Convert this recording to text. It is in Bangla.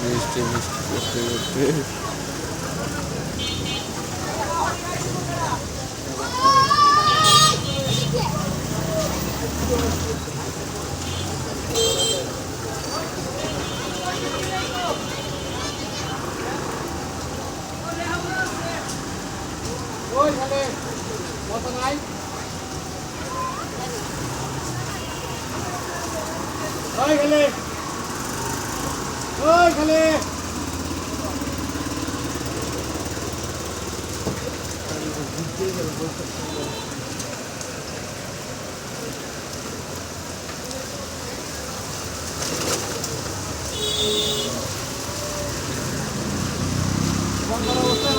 মিষ্টি মিষ্টি করতে করতে ওই খালে কত নাই? ওই খালে। ওই খালে। বন্ধর অবস্থায়